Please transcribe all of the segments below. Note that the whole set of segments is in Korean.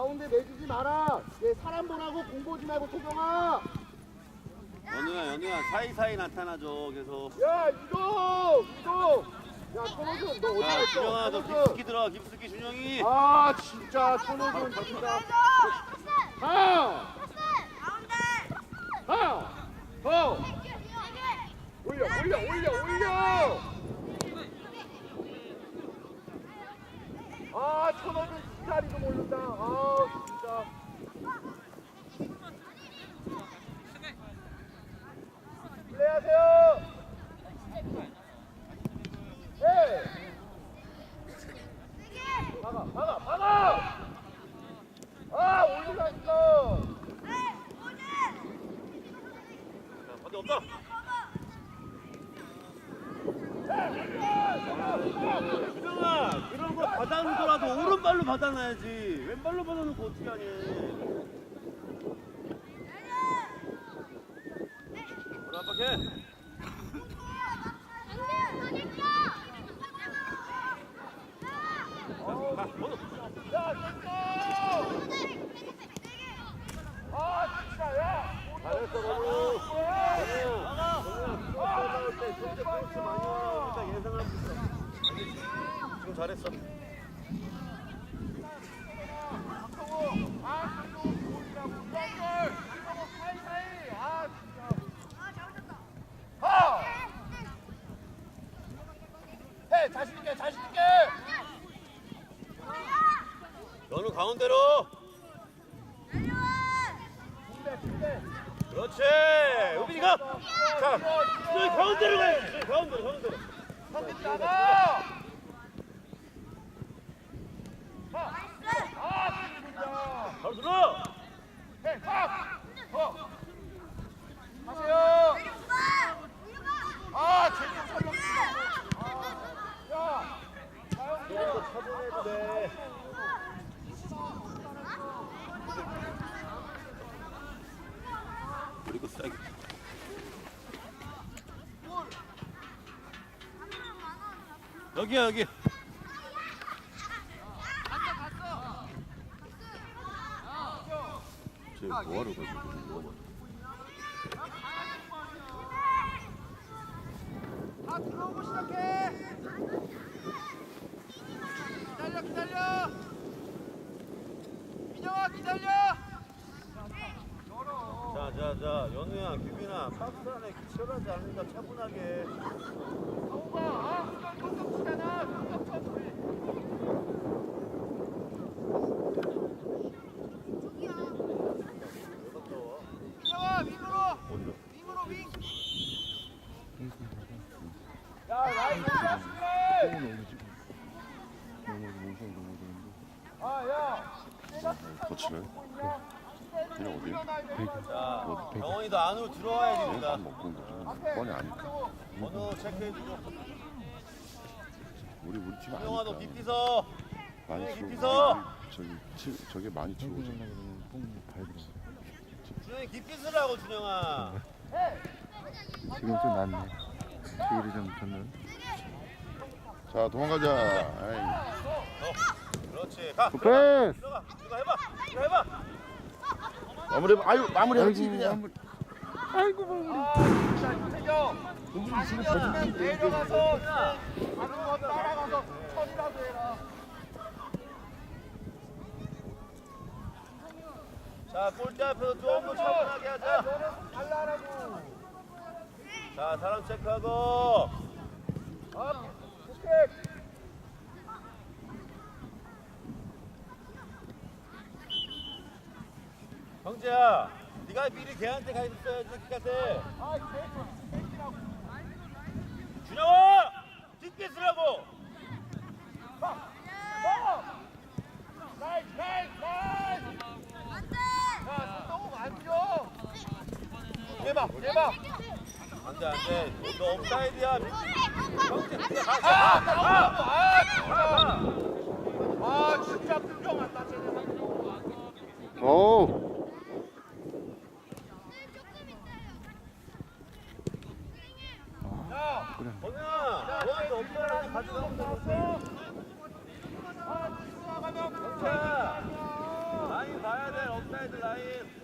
가운데 내주지 마라. 얘 사람 보라고 공 보지 말고 태경아. 연우야 연우야 사이사이 나타나죠 계속 야 이동 이동. 야 천호준 너 어디 자 갔어? 준영아 너 천호준. 깊숙이 들어가 깊숙이 준영이 아 진짜 천호준 진짜. 가. 가. 더. 올려 올려 올려 올려. 진짜리도 모른다. 아 진짜. 플레이하세요. 예. 박아 박아 박아. 아 올리가 있어. 자 반대 없다 준영아 그런 거 받아놓더라도 오른발로 받아놔야지 왼발로 받아놓고 어떻게 하니 오른 압박해 가 번호 야 됐어. 아 진짜 야. 잘했어 번호 정우야 정우야 나올 때 진짜 포인트 많이 올라오니까 예상할 수 있어 지금 잘했어 아 그리고 골이라고 연결. 이거 사이사이. 아 진짜. 하. 해 자신 있게 자신 있게. 연우 가운데로 군대 군대. 그렇지 우빈이가 자 준영이 가운데로 가야지 가운데로 가운데로 선택 나가. 하. 아. 바로 들어 해 하. 어. 하세요. 아 제일 살려. 아. 야. 이것도 차분해도 돼 그리고 스트라이크 여기야 여기 쟤 뭐하러 가지고 다 들어오고 시작해. 기다려 기다려. 민영아 기다려. 규빈아 박스 안에 기철하지 않으니까 차분하게 성우가 아. 민영아 윙으로. 윙으로 윙. 야 라인 자식들. 아 야. 내가 거치네. 그냥 어디? 자 병원이도 안으로 들어와야지 밥 된다 먹고 온 거죠. 뻔히 아니까. 번호 체크해주고 우리 우리 팀 준영아 너 아니까. 깊이 서 많이 네, 치고 깊이 서. 저기 치, 저게 많이 치고 오잖아. 준영이 깊이 서라고 준영아 지금 좀 낫네. 체일이 좀 졌는. 자 도망가자. 아이. 어, 그렇지 가 패스. 들어가 이거 해봐 이거 해봐 마무리 아유 마무리하지 그냥. 마무리. 아이고 마무리. 아. 자신이었으면 내려가서 가는 거 따라가서 처리라도 해라. 자 골대 앞에서 조금 차분하게 야, 하자 너네 손 달라라고. 자 사람 체크하고 아, 오케이. 형제야 네가 미리 걔한테 가 있어야지 아, 개, 개끼라고. 준영아 깊게 쓰라고 가. 어. 나이스, 나이스, 나이스. 야, 손 너무 안 줘. 대박, 대박. 안돼 안돼 너 업사이드야 형제 가, 아, 가, 아, 가, 아, 가. 아, 진짜 불평한다, 쟤네. 오. 그러네. 라인 봐야 돼, 업사이드 라인.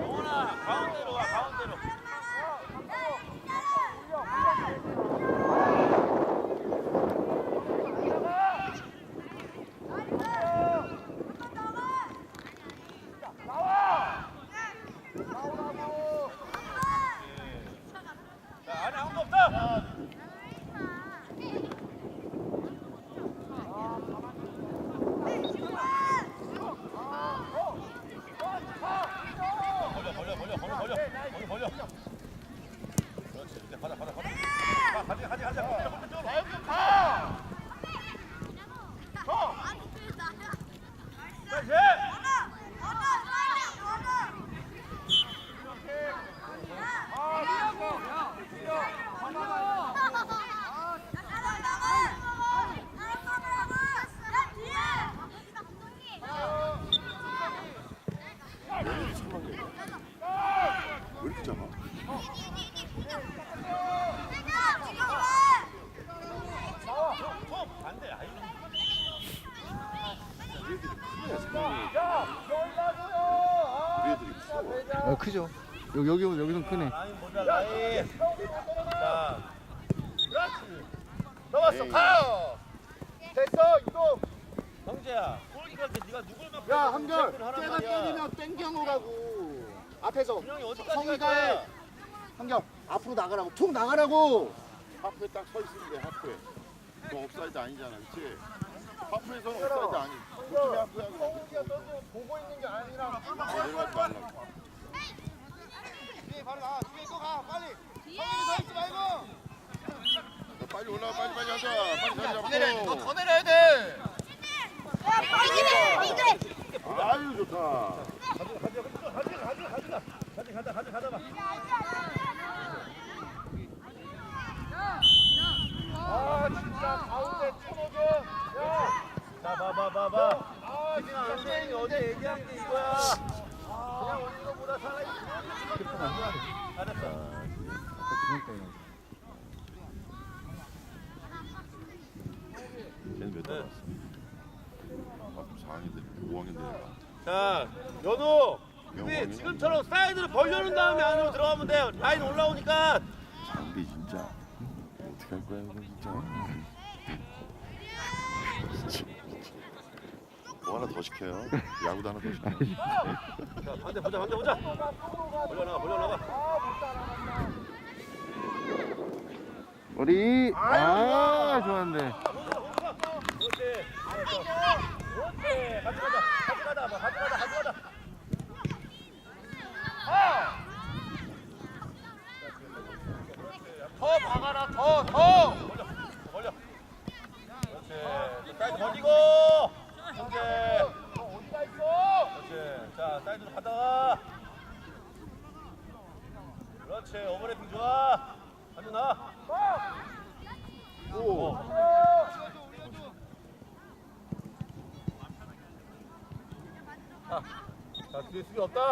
영원아, 가운데로. 어, 크죠? 여기, 여기, 여기는 크네. 라인 보자 라인. 자 그렇지! 넘었어, 에이. 가! 됐어, 이동! 형제야. 골키퍼한테 네가 누굴 막 야, 한결! 쟤가. 때리면 땡겨놓으라고! 앞에서! 분명히 어디까지 갈 성의가 거야? 해! 한결, 앞으로 나가라고! 툭 나가라고! 하프에 딱 서 있으면 돼 하프에 너 옵사이드 아니잖아 그치? 하프에서는 옵사이드 아니 보고 있는 게 아니라 뒤에 바로 가! 뒤에 또 가! 빨리! 성욱이 서 있지 말고! 너 빨리 올라와 빨리 빨리 하자 빨리 자리! 잡고 너더 내려야 돼! 아유 좋다 가져 가져 가져 가져 가져 가져 가져 가져 가져 봐. 아, 진짜 가운데 쳐놓겨! 야! 자 봐봐 봐봐. 아, 안 되는 게 어제 얘기한 게 이거야. 그냥 오는 것보다 차라리 잘했어. 걔는 몇달 왔어? 아 4학년들 5학년 되니까 자 연우. 우리 지금처럼 사이드를 벌려놓은 다음에 안으로 들어가면 돼. 라인 올라오니까. 장비 진짜 어떻게 할 거야 이거 진짜 하나 더 시켜요 야구도 하나 더 시켜요 자 반대 보자 반대 보자. 벌려 나가 벌려 나가. 머리! 아, 좋았는데. 그렇지. 그렇지. 같이 가자. 같이 가자. 뭐, 같이 가자.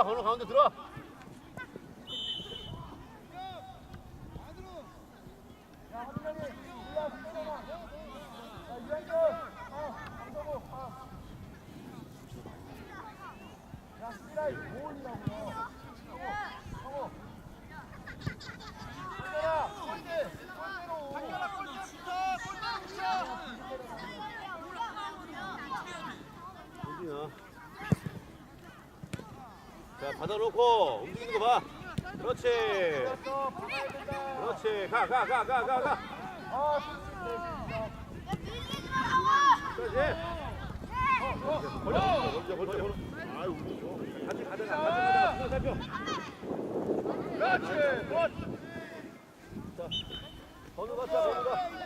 들어와 가운데 들어와. 받아놓고 움직이는 거 봐. 그렇지. 그렇지. 가, 가, 가, 가, 가, 가. 아, 그렇지. 벌려, 벌려, 벌려. 아유, 같이 가자, 같이 가자. 살펴. 그렇지, 굿. 자, 번호 갔다, 번호 가. 번호 갔다.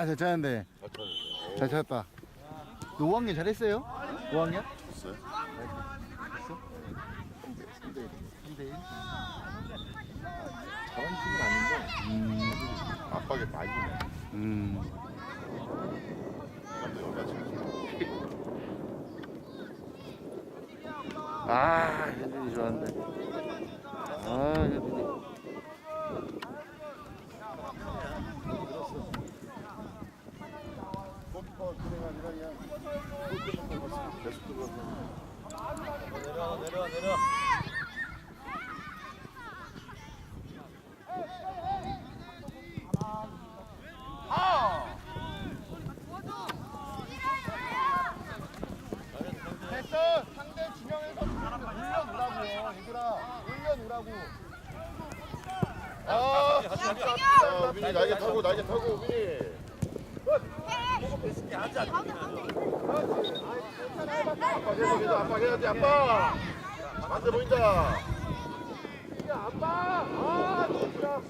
아, 잘 차는데. 잘 찼다. 너 5학년 잘했어요? 5학년? 됐어요? 3대 1. 잘하는 팀은 아닌데 음, 압박에 많이 네 음. 아, 현준이 좋았는데. 아, 현준이. 그냥 아니라 그냥 계속 들어가서 내려, 내려, 내려. 됐어. 상대 진영에서 올려놓으라고요. 얘들아, 올려놓으라고. 아, 자, 우빈이 날개 타고 날개 타고 우빈이 압박해야지 압박 반대 보인다 야, 아빠! 아, 진짜.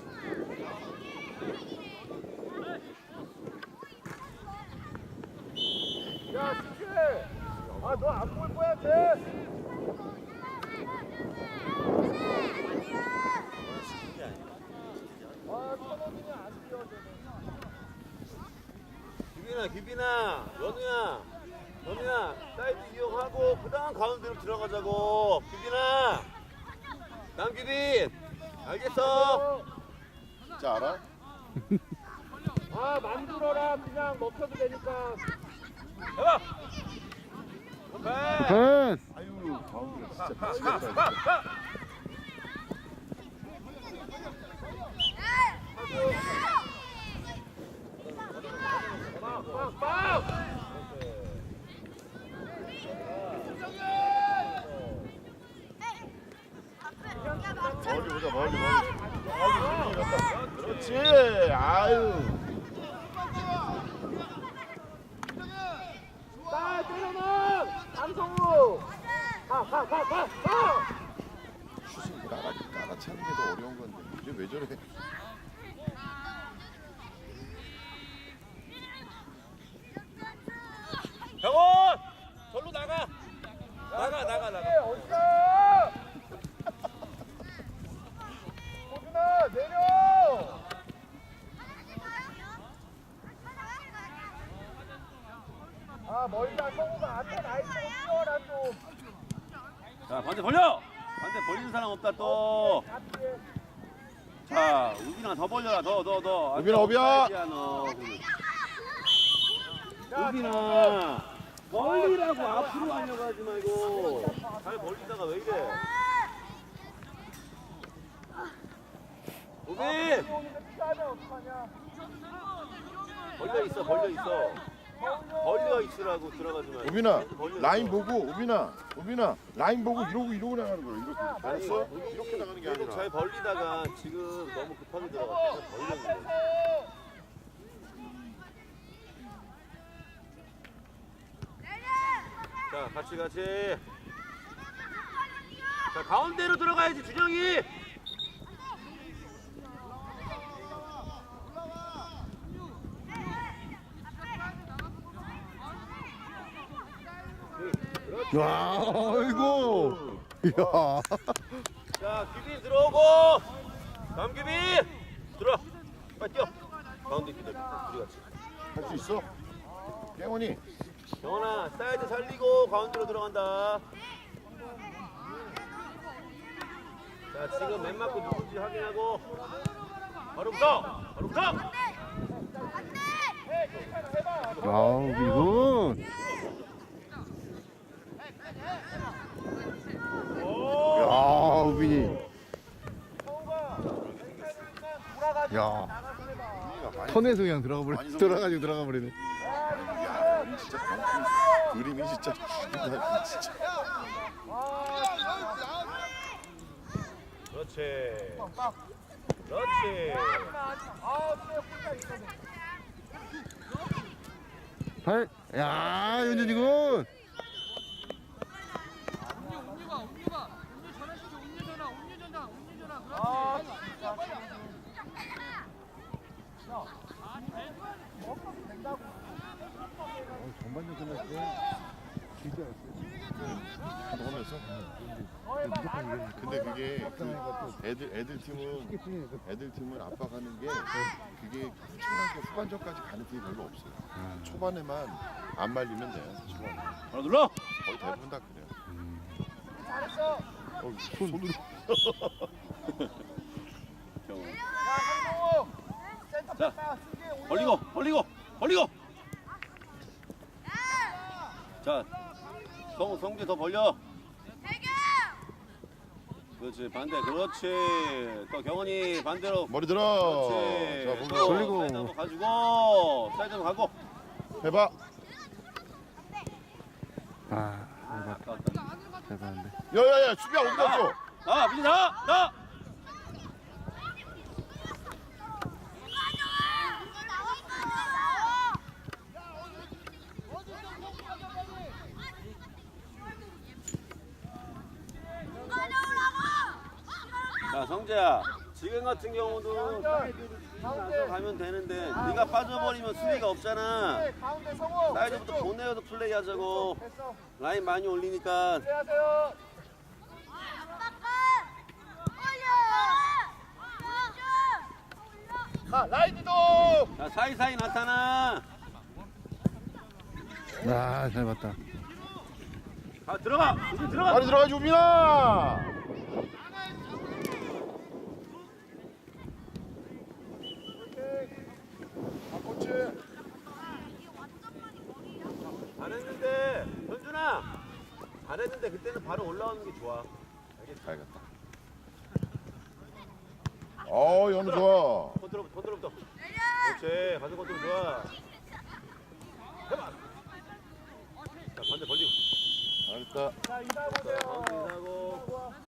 야, 시키해! 아, 너 안 볼 거야, 쟤! 아, 천원이는 안 뛰어, 쟤는. 규빈아, 규빈아, 연우야, 연우야, 사이드 이용하고 그다음 가운데로 들어가자고. 규빈아, 남규빈, 알겠어? 진짜 알아? 아, 만들어라. 그냥 먹혀도 되니까. 해봐. 오케이. 패스! 아유 가운데 진짜 미치겠다! 멀리 보자 멀리 멀리 아유 우빈이 이겼다 그렇지 아유 자, 때려놔! 강성우! 가, 가, 가, 가, 가! 슛을 깔아 깔아차는 게 더 어려운 건데 이게 왜 저래 병원, 절로 나가. 나가, 나가, 나가. 어디가? 호준아, 내려! 아, 멀다. 성우가 앞에 나있고 뛰어라, 좀. 자, 반대 벌려. 반대 벌리는 사람 없다 또. 자, 우빈아 더 벌려라, 더, 더, 더. 우빈아, 우빈아. 우빈아, 벌리라고 앞으로 하려고 하지 말고. 잘 벌리다가 왜 이래? 우빈? 벌려 있어, 벌려 있어. 벌려 있으라고 들어가지 벌려 있어. 라인 보고 우빈아 우빈아 라인 보고 이러고 이러고 나가는 거야 이렇게 아니, 알았어? 이렇게 나가는 게 계속 아니라 잘 벌리다가 지금 너무 급하게 들어갔어. 앞에서! 자, 같이 같이. 자, 가운데로 들어가야지 준영이. 와, 아이고. 이야. 자, 규빈 들어오고. 남규빈 들어. 빨리 뛰어. 가운데 기다려. 우리 같이. 할 수 있어? 깨원이 영원아, 사이드 살리고 가운데로 들어간다. 자, 지금 맨 맞고 누군지 확인하고. 바로 붙어. 바로 붙어. 야, 미군. 야, 우빈이. 야, 턴에서 그냥 들어가 버리, 들어가지고 들어가 버리네. 야 진짜 경기 그림이 진짜 죽인다 진짜 그렇지. 그렇지. 팔. 야, 윤준이군. 전 반전 끝났을 때 진짜 하면서 근데 그게 그 애들 애들 팀은 애들 팀은 압박하는 게 그게 초반전 후반전까지 가는 팀이 별로 없어요. 초반에만 안 말리면 돼요. 초반에 바로 눌러. 거의 대부분 다 그래요. 잘했어. 어, 손으로. 자. 벌리고, 벌리고, 벌리고. 자, 성 성재 더 벌려. 그렇지 반대, 그렇지. 또 경원이 반대로. 머리 들어. 그렇지. 자, 또 보고 돌리고. 사이드 한번 가지고 사이드 한번 가고. 해봐. 아. 아깝다. 잘 봤는데. 야야야 수비야 어디 갔어? 아, 민지 나, 나. 자, 성재야. 지금 같은 경우도 나서 가면 되는데 네가 빠져버리면 수비가 없잖아. 네, 가운데 성호. 사이드부터. 보내어서 플레이하자고. 됐어. 라인 많이 올리니까. 플레이하세요. 가, 라인 이동. 자, 사이사이 나타나. 아, 잘 봤다. 가 들어가. 이제 들어가. 빨리 들어가지 우빈아. 아 코치. 잘했는데 현준아. 잘했는데 올라오는 게 좋아. 가야겠다. 어 연우 좋아. 컨트롤 컨트롤부터. 그렇지. 가슴 컨트롤 좋아. 해봐. 자 반대 벌리고. 잘했다. 자, 인사하고.